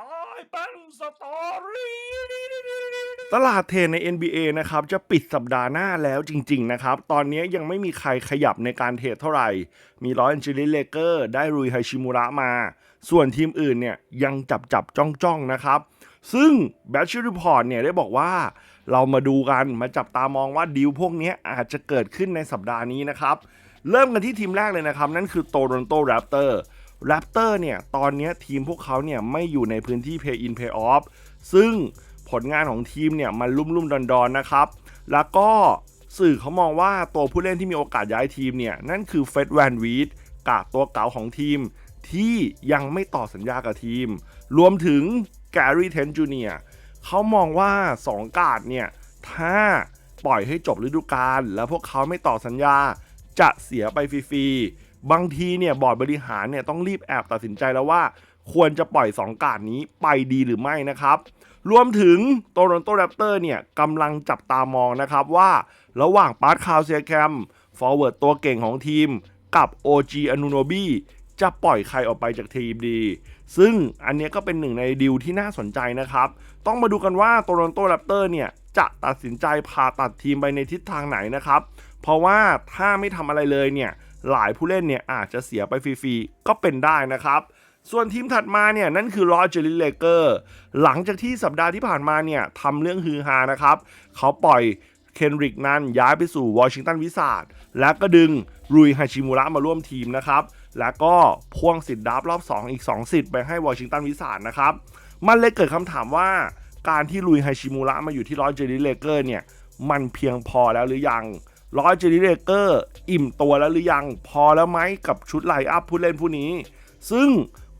ตายเป็นสตอรี่ตลาดเทรดใน NBA นะครับจะปิดสัปดาห์หน้าแล้วจริง ๆ นะครับ ตอนนี้ยังไม่มีใครขยับในการเทรดเท่าไหร่ มีลอสแอนเจลิสเลเกอร์ ได้รุยไฮชิมูระมา ส่วนทีมอื่นเนี่ยยังจับจับจ้องจ้องๆนะครับ ซึ่งแบชชิรีพอร์ตเนี่ยได้บอกว่าเรามาดูกันมาจับตามองว่าดีลพวกนี้อาจจะเกิดขึ้นในสัปดาห์นี้นะครับ เริ่มกันที่ทีมแรกเลยนะครับ นั่นคือโตโรนโตแรปเตอร์ แรปเตอร์เนี่ยตอนนี้ทีมพวกเขาเนี่ยไม่อยู่ในพื้นที่ Pay in Pay off ซึ่งผลงานของทีมเนี่ยมันลุ่มลุ่มดอนดอนๆนะครับ แล้วก็สื่อเขามองว่าตัวผู้เล่นที่มีโอกาสย้ายทีมเนี่ยนั่นคือเฟดแวนวีดกาดตัวเก่าของทีม ที่ยังไม่ต่อสัญญากับทีม รวมถึงแกรี่เทนจูเนียเขามองว่า 2 กาดเนี่ยถ้าปล่อยให้จบฤดูกาลแล้วพวกเขาไม่ต่อสัญญาจะเสียไปฟรีๆ บางทีเนี่ยบอร์ดบริหารเนี่ยต้องรีบแอบตัดสินใจแล้วว่า ควรจะปล่อย 2 กาดนี้ไปดีหรือไม่นะครับ รวมถึงโตรอนโตแรปเตอร์เนี่ยกำลังจับตามองนะครับว่าระหว่างปาร์ตคาวเซียแคมฟอร์เวิร์ดตัวเก่งของทีม กับ OG อนุโนบีจะปล่อยใครออกไปจากทีมดี ซึ่งอันนี้ก็เป็นหนึ่งในดีลที่น่าสนใจนะครับ ต้องมาดูกันว่าโตรอนโตแรปเตอร์เนี่ยจะตัดสินใจพาตัดทีมไปในทิศทางไหนนะครับ เพราะว่าถ้าไม่ทำอะไรเลยเนี่ย หลายผู้เล่นเนี่ยอาจจะเสียไปฟรีๆก็เป็นได้นะครับ ส่วนทีมถัดมาเนี่ยนั่นคือลอเจลิเลเกอร์หลังจากที่สัปดาห์ที่ผ่านมาเนี่ยทำเรื่องฮือฮานะครับเขาปล่อยเคนริกนันย้ายไปสู่วอชิงตันวิสาดและก็ดึงรุยฮาชิมูระมาร่วมทีมนะครับ แล้วก็พ่วงสิทธิ์ดับรอบ 2 อีก 2 สิทธิ์ไปให้วอชิงตันวิสาดนะครับ มันเลยเกิดคำถามว่าการที่ลุยไฮชิมูระมาอยู่ที่ลอสเจลิเลเกอร์เนี่ย มันเพียงพอแล้วหรือยัง ลอสเจลิเลเกอร์อิ่มตัวแล้วหรือยัง พอแล้วไหมกับชุดไลอัพผู้เล่นผู้นี้ ซึ่ง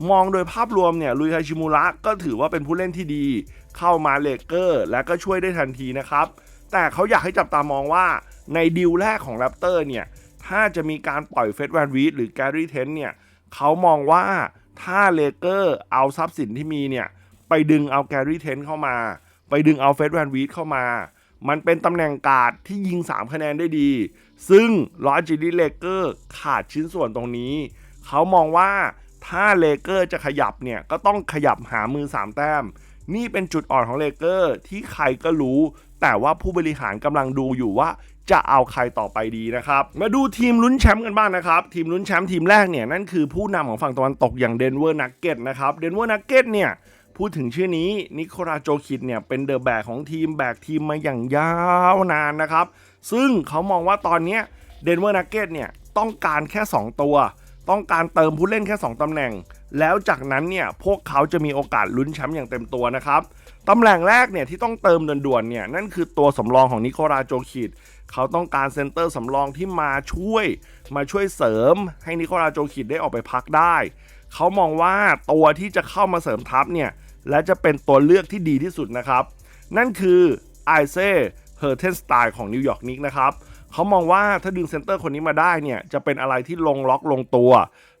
มองโดยภาพรวมเนี่ยลุยไฮชิมูระก็ถือว่าเป็นผู้เล่นที่ดี เข้ามาเลเกอร์ และก็ช่วยได้ทันทีนะครับ แต่เขาอยากให้จับตามองว่าในดีลแรกของแรปเตอร์เนี่ย ถ้าจะมีการปล่อยเฟดแวนวีดหรือแกรี่เทนเนี่ยเขามองว่าถ้าเลเกอร์เอาทรัพย์สินที่มีเนี่ย ไปดึงเอาแกรี่เทนเข้ามา ไปดึงเอาเฟดแวนวีดเข้ามา มันเป็นตำแหน่งการ์ดที่ยิง 3 คะแนนได้ดี ซึ่งลอจิลิเลเกอร์ขาดชิ้นส่วนตรงนี้ เขามองว่าถ้าเลเกอร์จะขยับเนี่ย ก็ต้องขยับหามือ 3 แต้ม นี่เป็นจุดอ่อนของเลเกอร์ที่ใครก็รู้ แต่ว่าผู้บริหารกำลังดูอยู่ว่าจะเอาใครต่อไปดีนะครับ มาดูทีมลุ้นแชมป์กันบ้างนะครับ ทีมลุ้นแชมป์ทีมแรกเนี่ยนั่นคือผู้นำของฝั่งตะวันตกอย่างเดนเวอร์นักเก็ตนะครับ เดนเวอร์นักเก็ตเนี่ย พูดถึงชื่อนี้นิโคลาโจคิดเนี่ยเป็นเดอะแบกของทีมแบกทีมมาอย่างยาวนานนะครับ ซึ่งเขามองว่าตอนนี้เดนเวอร์นักเก็ตเนี่ยต้องการแค่ 2 ตัว ต้องการเติมผู้เล่นแค่ 2ตำแหน่ง แล้วจากนั้นเนี่ยพวกเขาจะมีโอกาสลุ้นแชมป์อย่างเต็มตัวนะครับตำแหน่งแรกเนี่ยที่ต้องเติมด่วนๆเนี่ยนั่นคือตัวสำรองของนิโคลาโจคิดเขาต้องการเซนเตอร์สำรองที่มาช่วย มาช่วยเสริม ให้นิโคลาโจคิดได้ออกไปพักได้ เขามองว่าตัวที่จะเข้ามาเสริมทัพเนี่ย และจะเป็นตัวเลือกที่ดีที่สุดนะครับ นั่นคือไอเซ่เฮอร์เทนสไตล์ของนิวยอร์กนิกนะครับเขามองว่าถ้าดึงเซนเตอร์คนนี้มาได้เนี่ยจะเป็นอะไรที่ลงล็อกลงตัว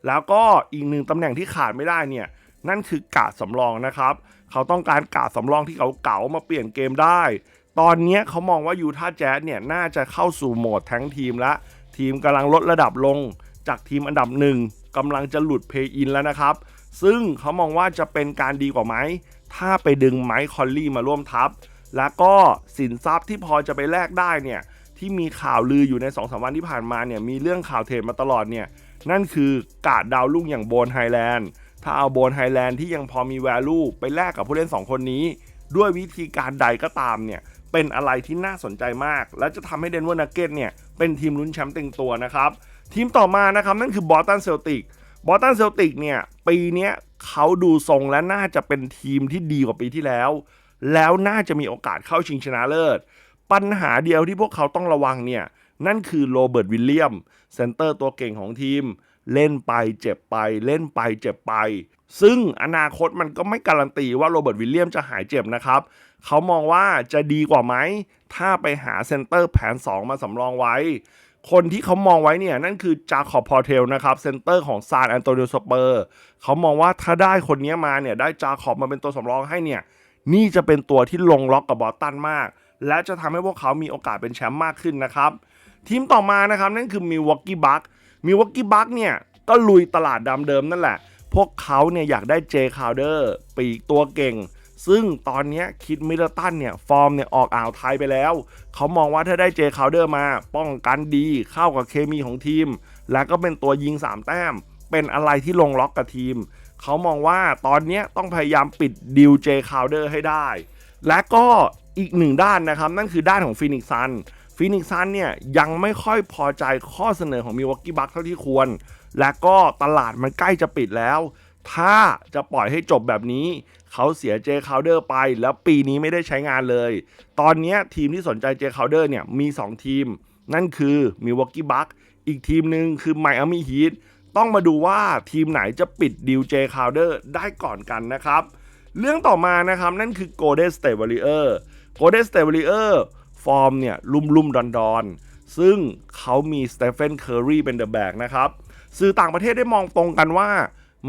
แล้วก็อีกหนึ่งตำแหน่งที่ขาดไม่ได้เนี่ยนั่นคือกาดสำรองนะครับ เขาต้องการกาดสำรองที่เขาเก๋ามาเปลี่ยนเกมได้ ตอนนี้เขามองว่ายูทาห์แจ๊สเนี่ยน่าจะเข้าสู่โหมดทั้งทีมและ ทีมกำลังลดระดับลง จากทีมอันดับหนึ่งกำลังจะหลุดเพย์อินแล้วนะครับ ซึ่งเขามองว่าจะเป็นการดีกว่าไหม ถ้าไปดึงไมค์คอลลี่มาร่วมทัพ แล้วก็สินทรัพย์ที่พอจะไปแลกได้เนี่ย ที่มีข่าวลืออยู่ใน2อสวันที่ผ่านมาเนี่ย มีเรื่องข่าวเทรดมาตลอดเนี่ย นั่นคือกาดดาวรุ่งอย่างโบนไฮแลนด์ ถ้าเอาโบนไฮแลนด์ที่ยังพอมีแวลูไปแลกกับผู้เล่น 2 คนนี้ ด้วยวิธีการใดก็ตามเนี่ย เป็นอะไรที่น่าสนใจมาก และจะทำให้เดนเวอร์นักเก็ตเนี่ย เป็นทีมลุ้นแชมป์เต็งตัวนะครับ ทีมต่อมานะครับนั่นคือบอสตันเซลติก บอตันเซลติกเนี่ยปีนี้เขาดูทรงและน่าจะเป็นทีมที่ดีกว่าปีที่แล้ว แล้วน่าจะมีโอกาสเข้าชิงชนะเลิศ ปัญหาเดียวที่พวกเขาต้องระวังเนี่ยนั่นคือโรเบิร์ตวิลเลียมเซนเตอร์ตัวเก่งของทีม เล่นไปเจ็บไปเล่นไปเจ็บไป ซึ่งอนาคตมันก็ไม่การันตีว่าโรเบิร์ตวิลเลียมจะหายเจ็บนะครับ เขามองว่าจะดีกว่าไหม ถ้าไปหาเซนเตอร์แผน 2 มาสำรองไว้ คนที่เขามองไว้เนี่ย นั่นคือจาคอบพอเทลนะครับเซนเตอร์ของซานแอนโตนิโอสเปอร์เขามองว่าถ้าได้คนนี้มาเนี่ย ได้จาคอบมาเป็นตัวสำรองให้เนี่ย นี่จะเป็นตัวที่ลงล็อกกับบอสตันมาก และจะทำให้พวกเขามีโอกาสเป็นแชมป์มากขึ้นนะครับ ทีมต่อมานะครับ นั่นคือมิวอกกี้บัคมิวอกกี้บัคเนี่ยก็ลุยตลาดดำเดิมนั่นแหละ พวกเขาเนี่ยอยากได้เจคาวเดอร์ปีกตัวเก่ง ซึ่งตอนนี้คิดมิลตันเนี่ยฟอร์มเนี่ยออกอ่าวไทยไปแล้ว เขามองว่าถ้าได้เจคาวเดอร์มาป้องกันดีเข้ากับเคมีของทีม และก็เป็นตัวยิง 3 แต้ม เป็นอะไรที่ลงล็อกกับทีม เขามองว่าตอนนี้ต้องพยายามปิดดิวเจคาวเดอร์ให้ได้ และก็อีกหนึ่งด้านนะครับ นั่นคือด้านของฟินิกซันฟินิกซันเนี่ยยังไม่ค่อยพอใจข้อเสนอของมิวอกกี้บัคเท่าที่ควร และก็ตลาดมันใกล้จะปิดแล้ว ถ้าจะปล่อยให้จบแบบนี้เขาเสียเจคาวเดอร์ไปแล้วปีนี้ไม่ได้ใช้งานเลย ตอนนี้ทีมที่สนใจเจคาวเดอร์เนี่ยมี 2 ทีม นั่นคือมิวอกกี้บัคอีกทีมหนึ่งคือไมอามี่ฮีทต้องมาดูว่าทีมไหนจะปิดดิวเจคาวเดอร์ได้ก่อนกันนะครับ เรื่องต่อมานะครับ นั่นคือ Golden State Warrior Golden State Warrior ฟอร์มเนี่ยลุ่มลุ่มดอนดอนๆ ซึ่งเขามีสเตเฟนเคอรีเป็นเดอะแบกนะครับสื่อต่างประเทศได้มองตรงกันว่า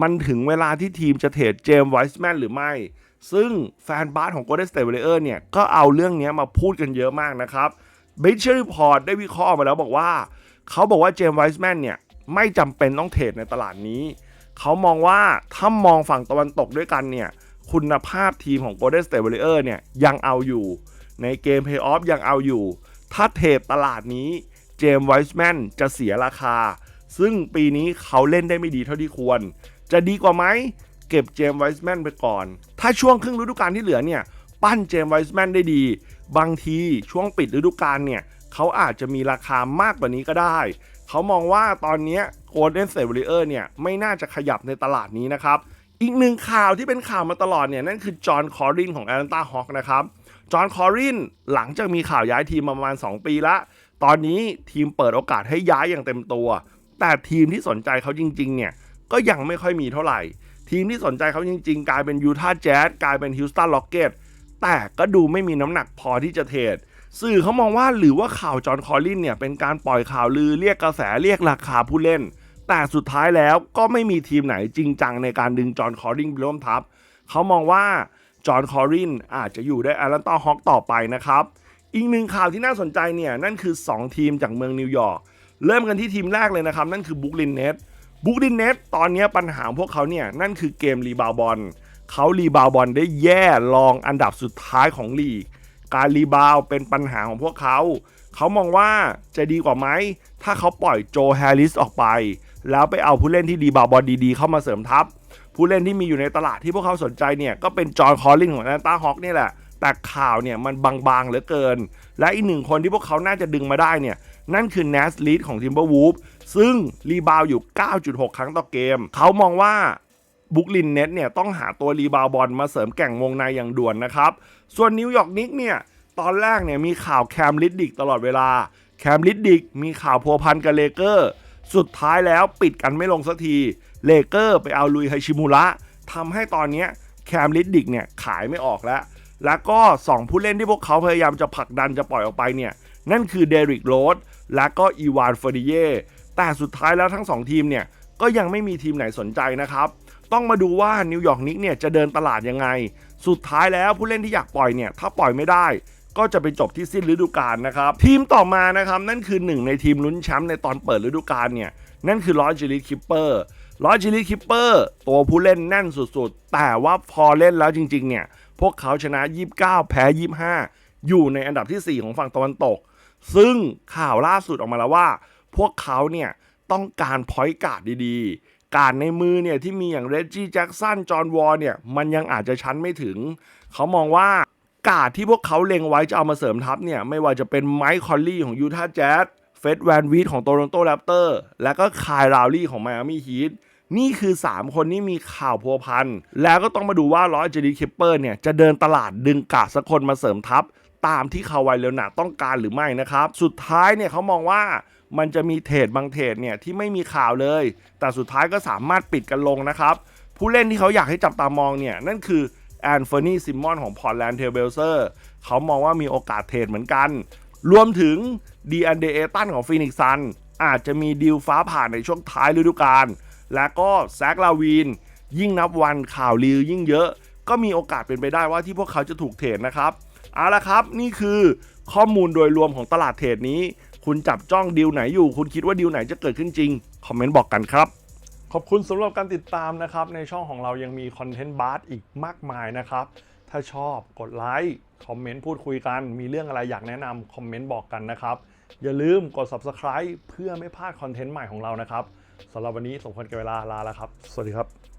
มันถึงเวลาที่ทีมจะเทรดเจมส์ไวส์แมนหรือไม่ ซึ่งแฟนบาสของ Golden State Warrior เนี่ย ก็เอาเรื่องนี้มาพูดกันเยอะมากนะครับเบชเชอร์รีพอร์ตได้วิเคราะห์ออกมาแล้วบอกว่า เขาบอกว่าเจมส์ไวส์แมนเนี่ย ไม่จำเป็นต้องเทรดในตลาดนี้ เขามองว่าถ้ามองฝั่งตะวันตกด้วยกันเนี่ย คุณภาพทีมของ Golden State Warrior เนี่ยยังเอาอยู่ ในเกมเพย์ออฟยังเอาอยู่ ถ้าเทรดตลาดนี้เจมส์ไวส์แมนจะเสียราคา ซึ่งปีนี้เขาเล่นได้ไม่ดีเท่าที่ควร จะดีกว่าไหมเก็บเจมส์ไวส์แมนไปก่อน ถ้าช่วงครึ่งฤดูกาลที่เหลือเนี่ย ปั้นเจมส์ไวส์แมนได้ดี บางทีช่วงปิดฤดูกาลเนี่ย เขาอาจจะมีราคามากกว่านี้ก็ได้ เขามองว่าตอนนี้โกลเด้นเซเวอร์เนี่ย ไม่น่าจะขยับในตลาดนี้นะครับ อีกหนึ่งข่าวที่เป็นข่าวมาตลอดเนี่ย นั่นคือจอห์นคอรินของแอตแลนตาฮอคนะครับจอห์นคอรินหลังจากมีข่าวย้ายทีมมาประมาณ 2 ปีละตอนนี้ทีมเปิดโอกาสให้ย้ายอย่างเต็มตัว แต่ทีมที่สนใจเขาจริง ๆ เนี่ย ก็ยังไม่ค่อยมีเท่าไหร่ ทีมที่สนใจเขาจริง ๆ กลายเป็นยูทาห์แจ๊สกลายเป็นฮิลสตันล็อกเก็ตแต่ก็ดูไม่มีน้ำหนักพอที่จะเทรดสื่อเขามองว่าหรือว่าข่าวจอห์นคอลินเนี่ยเป็นการปล่อยข่าวลือเรียกกระแสเรียกราคาผู้เล่น แต่สุดท้ายแล้วก็ไม่มีทีมไหนจริงจังในการดึงจอห์นคอลินไปร่วมทัพเขามองว่าจอห์นคอรินอาจจะอยู่ได้แอตแลนตาฮอคต่อไปนะครับ อีกหนึ่งข่าวที่น่าสนใจเนี่ยนั่นคือ 2 ทีมจากเมืองนิวยอร์กเริ่มกันที่ทีมแรกเลยนะครับ นั่นคือบุ o ลินเน t บุ o ลินเน t ตอนนี้ปัญหาพวกเขาเนี่ย นั่นคือเกมรีบาวบอลเขารีบาวบอลได้แย่รองอันดับสุดท้ายของลีก การรีบาวเป็นปัญหาของพวกเขา เขามองว่าจะดีกว่าไหม ถ้าเขาปล่อยโจแฮร์ริสออกไป แล้วไปเอาผู้เล่นที่รีบาวบอลดีๆ เข้ามาเสริมทัพ ผู้เล่นที่มีอยู่ในตลาดที่พวกเขาสนใจเนี่ย ก็เป็นจอห์นคอลลินของแอนตาฮอคนี่แหละ แต่ข่าวเนี่ยมันบางๆเหลือเกิน และอีกหนึ่งคนที่พวกเขาน่าจะดึงมาได้เนี่ย นั่นคือ n นสลีดของทิมเบอร์วูฟซึ่งรีบาวอยู่ 9.6 ครั้งต่อเกม เขามองว่าบุกลินเน็ตเนี่ยต้องหาตัวรีบาวบอลมาเสริมแก่งวงในอย่างด่วนนะครับ ส่วนนิวยอร์กนิกเนี่ย ตอนแรกเนี่ยมีข่าวแคมลิดดิกตลอดเวลา แคมลิดดิกมีข่าวพัวพันกับเลเกอร์ สุดท้ายแล้วปิดกันไม่ลงสักที เลเกอร์ไปเอาลุยไฮชิมุระทำให้ตอนนี้แคมลิดดิกเนี่ยขายไม่ออกแล้ว แล้วก็ 2 ผู้เล่นที่พวกเขาพยายามจะผลักดันจะปล่อยออกไปเนี่ย นั่นคือเดริกโรดและก็อีวานเฟอร์ดิเย่แต่สุดท้ายแล้วทั้ง 2 ทีมเนี่ย ก็ยังไม่มีทีมไหนสนใจนะครับ ต้องมาดูว่านิวยอร์กนิกเนี่ยจะเดินตลาดยังไง สุดท้ายแล้วผู้เล่นที่อยากปล่อยเนี่ย ถ้าปล่อยไม่ได้ ก็จะไปจบที่สิ้นฤดูกาลนะครับ ทีมต่อมานะครับ นั่นคือหนึ่งในทีมลุ้นแชมป์ในตอนเปิดฤดูกาลเนี่ย นั่นคือลอจิลิคิปเปอร์ลอจิลิคิปเปอร์ตัวผู้เล่นแน่นสุดๆ แต่ว่าพอเล่นแล้วจริง ๆ เนี่ย พวกเขาชนะ 29 แพ้ 25 อยู่ในอันดับที่ 4 ของฝั่งตะวันตก ซึ่งข่าวล่าสุดออกมาแล้วว่า พวกเขาเนี่ยต้องการพอยต์การ์ดดีๆ การดในมือเนี่ยที่มีอย่างเรจจี้แจ็กสันจอห์นวอลเนี่ยมันยังอาจจะชั้นไม่ถึง เขามองว่าการ์ดที่พวกเขาเล็งไว้จะเอามาเสริมทัพเนี่ยไม่ว่าจะเป็นไมค์คอลลี่ของยูทาห์แจ๊สเฟดแวนวีดของโตลอนโตแรปเตอร์และก็คายราวลี่ของไมอามี่ฮีทนี่คือ 3 คนที่มีข่าวพัวพัน แล้วก็ต้องมาดูว่าลอยเจดีคิปเปอร์เนี่ย จะเดินตลาดดึงกาดสักคนมาเสริมทัพ ตามที่คาวายเลนาต้องการหรือไม่นะครับ สุดท้ายเนี่ยเขามองว่ามันจะมีเทรดบางเทรดเนี่ยที่ไม่มีข่าวเลย แต่สุดท้ายก็สามารถปิดกันลงนะครับ ผู้เล่นที่เขาอยากให้จับตามองเนี่ยนั่นคือแอนโฟอร์นีซิมอนของพอร์ตแลนด์เทเบลเซอร์เขามองว่ามีโอกาสเทรดเหมือนกัน รวมถึงดีอันเดเอตันของฟีนิกซ์ซันอาจจะมีดีลฟ้าผ่านในช่วงท้ายฤดูกาลและก็แซกลาวีนยิ่งนับวันข่าวลือยิ่งเยอะ ก็มีโอกาสเป็นไปได้ว่าที่พวกเขาจะถูกเทรดนะครับ เอาละครับ นี่คือข้อมูลโดยรวมของตลาดเทรดนี้ คุณจับจ้องดีลไหนอยู่ คุณคิดว่าดีลไหนจะเกิดขึ้นจริง คอมเมนต์บอกกันครับขอบคุณสำหรับการติดตามนะครับ ในช่องของเรายังมีคอนเทนต์บาร์อีกมากมายนะครับ ถ้าชอบกดไลค์คอมเมนต์พูดคุยกัน มีเรื่องอะไรอยากแนะนำคอมเมนต์บอกกันนะครับ อย่าลืมกด subscribe เพื่อไม่พลาดคอนเทนต์ใหม่ของเรานะครับสำหรับวันนี้สมควรแก่เวลาลาแล้วครับ สวัสดีครับ